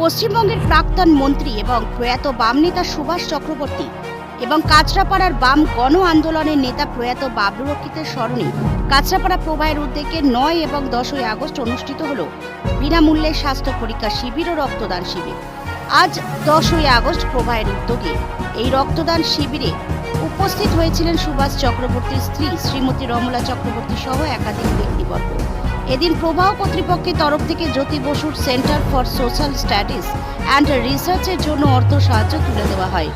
পশ্চিমবঙ্গের প্রাক্তন মন্ত্রী এবং প্রয়াত বাম নেতা সুভাষ চক্রবর্তী এবং কাঁচরাপাড়ার বাম গণ আন্দোলনের নেতা প্রয়াত বাবলু রক্ষিতের স্মরণে কাঁচরাপাড়া প্রবাহের উদ্যোগে নয় এবং দশই আগস্ট অনুষ্ঠিত হল বিনামূল্যে স্বাস্থ্য পরীক্ষা শিবির ও রক্তদান শিবির। আজ দশই আগস্ট প্রবাহের উদ্যোগে এই রক্তদান শিবিরে উপস্থিত হয়েছিলেন সুভাষ চক্রবর্তীর স্ত্রী শ্রীমতী রমলা চক্রবর্তী সহ একাধিক ব্যক্তিবর্গ। এদিন প্রবাহ কর্তৃপক্ষের তরফ থেকে জ্যোতি বসুর centre for social studies and রিসার্চের জন্য অর্থ সাহায্য তুলে দেওয়া হয়।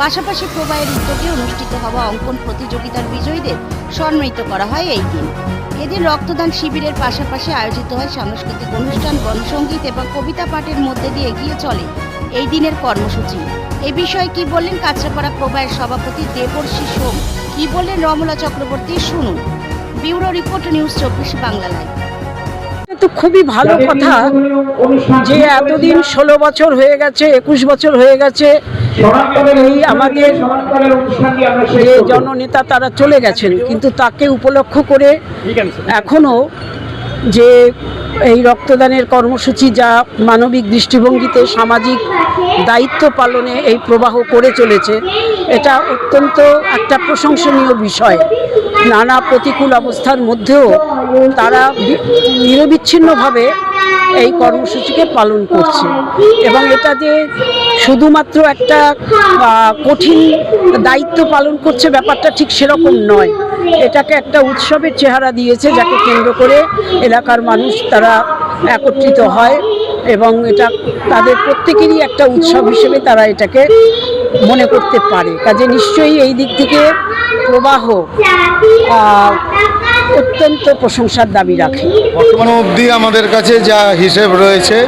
পাশাপাশি প্রবাহের উদ্যোগে অনুষ্ঠিত হওয়া অঙ্কন প্রতিযোগিতার বিজয়ীদের সম্মানিত করা হয় এই দিন। এদিন রক্তদান শিবিরের পাশাপাশি আয়োজিত হয় সাংস্কৃতিক অনুষ্ঠান গণসঙ্গীত এবং কবিতা পাঠের মধ্যে দিয়ে এগিয়ে চলে এই দিনের কর্মসূচি। এ বিষয়ে কি বললেন কাঁচরাপাড়া প্রবাহের সভাপতি দেবর্ষী সোম? কি বললেন রমলা চক্রবর্তী? শুনুন। ব্যুরো রিপোর্ট নিউজ চব্বিশ বাংলা লাইভ। তো খুবই ভালো কথা যে এতদিন ষোলো বছর হয়ে গেছে একুশ বছর হয়ে গেছে এই আমাদের যে জননেতা তারা চলে গেছেন কিন্তু তাকে উপলক্ষ করে এখনও যে এই রক্তদানের কর্মসূচি যা মানবিক দৃষ্টিভঙ্গিতে সামাজিক দায়িত্ব পালনে এই প্রবাহ করে চলেছে এটা অত্যন্ত একটা প্রশংসনীয় বিষয়। নানা প্রতিকূল অবস্থার মধ্যেও তারা নিরবিচ্ছিন্নভাবে এই কর্মসূচিকে পালন করছে। এবং এটা যে শুধুমাত্র একটা কঠিন দায়িত্ব পালন করছে ব্যাপারটা ঠিক সেরকম নয়। এটাকে একটা উৎসবের চেহারা দিয়েছে যাকে কেন্দ্র করে এলাকার মানুষ তারা একত্রিত হয়। এবং এটা তাদের প্রত্যেকেরই একটা উৎসব হিসেবে তারা এটাকে মনে করতে পারে। কাজে নিশ্চয়ই এই দিক থেকে প্রবাহ অত্যন্ত প্রশংসার দাবি রাখে। বর্তমানে অবধি আমাদের কাছে যা হিসেব রয়েছে,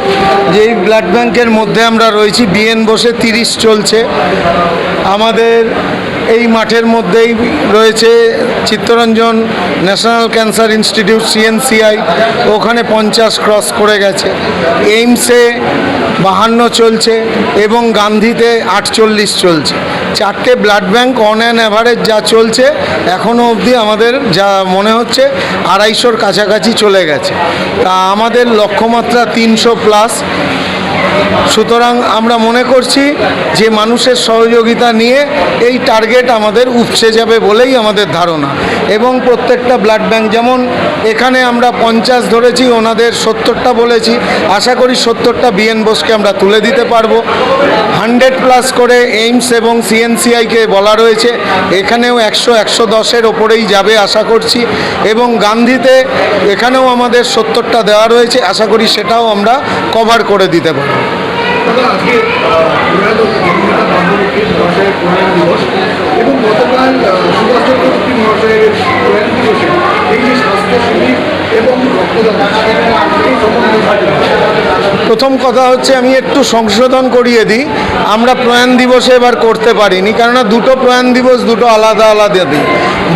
যে এই ব্লাড ব্যাংকের মধ্যে আমরা রয়েছি, বিএন বসে তিরিশ চলছে। আমাদের এই মাঠের মধ্যেই রয়েছে Chittaranjan national cancer institute, CNCI, ওখানে পঞ্চাশ ক্রস করে গেছে। এইমসে বাহান্ন চলছে এবং গান্ধীতে আটচল্লিশ চলছে। চারটে blood bank on an average যা চলছে এখনও অবধি আমাদের যা মনে হচ্ছে আড়াইশোর কাছাকাছি চলে গেছে। তা আমাদের লক্ষ্যমাত্রা তিনশো প্লাস। সুতরাং আমরা মনে করছি যে মানুষের সহযোগিতা নিয়ে এই টার্গেট আমাদের উপসে যাবে বলেই আমাদের ধারণা। এবং প্রত্যেকটা ব্লাড ব্যাংক যেমন এখানে আমরা পঞ্চাশ ধরেছি, ওনাদের সত্তরটা বলেছি। আশা করি সত্তরটা বিএন বোসকে আমরা তুলে দিতে পারব। হান্ড্রেড প্লাস করে এইমস এবং সিএনসিআইকে বলা রয়েছে। এখানেও একশো একশো দশের ওপরেই যাবে আশা করছি। এবং গান্ধীতে এখানেও আমাদের সত্তরটা দেওয়া রয়েছে। আশা করি সেটাও আমরা কভার করে দিতে পারব। দাদা আজকে প্রয়াত মহাশয়ের দিবস এবং গতকাল মহাশয়ের প্রয়াণ দিবসে এই যে স্বাস্থ্য শিবির এবং প্রথম কথা হচ্ছে আমি একটু সংশোধন করিয়ে দিই, আমরা প্রয়াণ দিবসে এবার করতে পারিনি, কেননা দুটো প্রয়াণ দিবস দুটো আলাদা আলাদা দিন।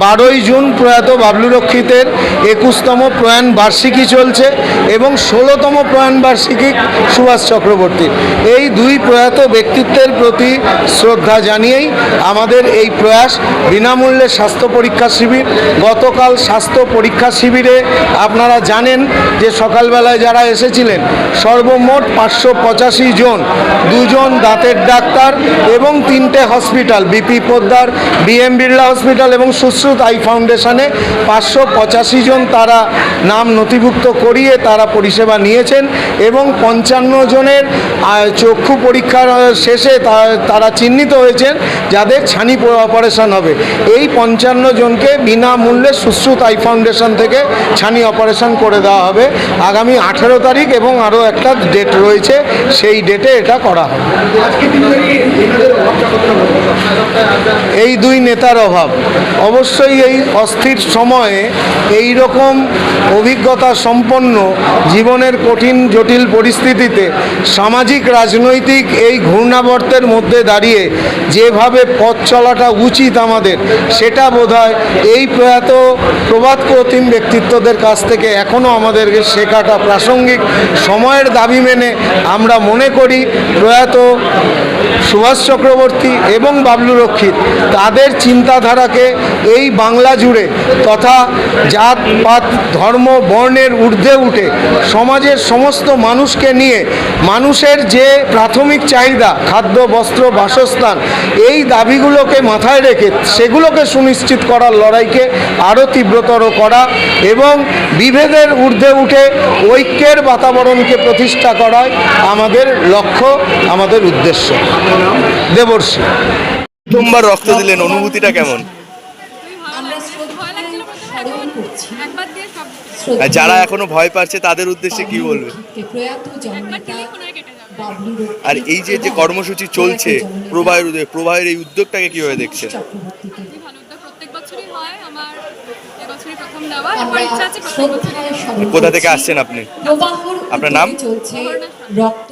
বারোই জুন প্রয়াত বাবলু রক্ষিতের একুশতম প্রয়াণ বার্ষিকী চলছে এবং ষোলোতম প্রয়াণ বার্ষিকী সুভাষ চক্রবর্তী এই দুই প্রয়াত ব্যক্তিত্বের প্রতি শ্রদ্ধা জানিয়েই আমাদের এই প্রয়াস বিনামূল্যে স্বাস্থ্য পরীক্ষা শিবির। গতকাল স্বাস্থ্য পরীক্ষা শিবিরে আপনারা জানেন যে সকালবেলায় যারা এসেছিলেন, সর্বমোট পাঁচশো পঁচাশি জন, দুজন দাঁতের ডাক্তার এবং তিনটে hospital, BP Poddar, BM Birla hospital এবং সুশ্রুত আই ফাউন্ডেশনে পাঁচশো পঁচাশি জন তারা নাম নথিভুক্ত করিয়ে তারা পরিষেবা নিয়েছেন এবং পঞ্চান্ন জনের চক্ষু পরীক্ষার শেষে তারা চিহ্নিত হয়েছেন যাদের ছানি অপারেশন হবে। এই পঞ্চান্ন জনকে বিনামূল্যে সুশ্রুত আই ফাউন্ডেশন থেকে ছানি অপারেশন করে দেওয়া হবে। আগামী আঠেরো তারিখ এবং আরও একটা ডেট রয়েছে, সেই ডেটে এটা করা হবে? এই দুই নেতার অভাব। অবশ্যই এই অস্থির সময়ে এই রকম অভিজ্ঞতা সম্পন্ন জীবনের কঠিন, জটিল পরিস্থিতিতে সামাজিক, রাজনৈতিক এই ঘূর্ণাবর্তের মধ্যে দাঁড়িয়ে যেভাবে পথ চলাটা উচিত আমাদের, সেটা বোধহয় এই প্রয়াত প্রবাদ প্রতিম ব্যক্তিত্বদের কাছ থেকে এখনও আমাদেরকে শেখাটা প্রাসঙ্গিক। সময়ের দাবি মেনে আমরা মনে করি প্রয়াত সুভাষ চক্রবর্তী এবং বাবলু রক্ষিত, তাদের চিন্তাধারাকে এই এই বাংলা জুড়ে তথা জাত, পাত, ধর্ম, বর্ণের ঊর্ধ্বে উঠে সমাজের সমস্ত মানুষকে নিয়ে মানুষের যে প্রাথমিক চাহিদা, খাদ্য, বস্ত্র, বাসস্থান, এই দাবিগুলোকে মাথায় রেখে সেগুলোকে সুনিশ্চিত করার লড়াইকে আরও তীব্রতর করা এবং বিভেদের ঊর্ধ্বে উঠে ঐক্যের বাতাবরণকে প্রতিষ্ঠা করাই আমাদের লক্ষ্য, আমাদের উদ্দেশ্য। দেবর্ষী। প্রথমবার রক্ত দিলেন, অনুভূতিটা কেমন? যারা এখনও ভয় পাচ্ছে তাদের উদ্দেশ্যে কি বলবে? আর এই যে যে কর্মসূচি চলছে প্রবাহের উদ্যোগ প্রবাহের এই উদ্যোগটাকে কীভাবে দেখছেন? হয়। দেওয়া। কোথা থেকে আসছেন আপনি? আপনার নাম? চলছে রক্ত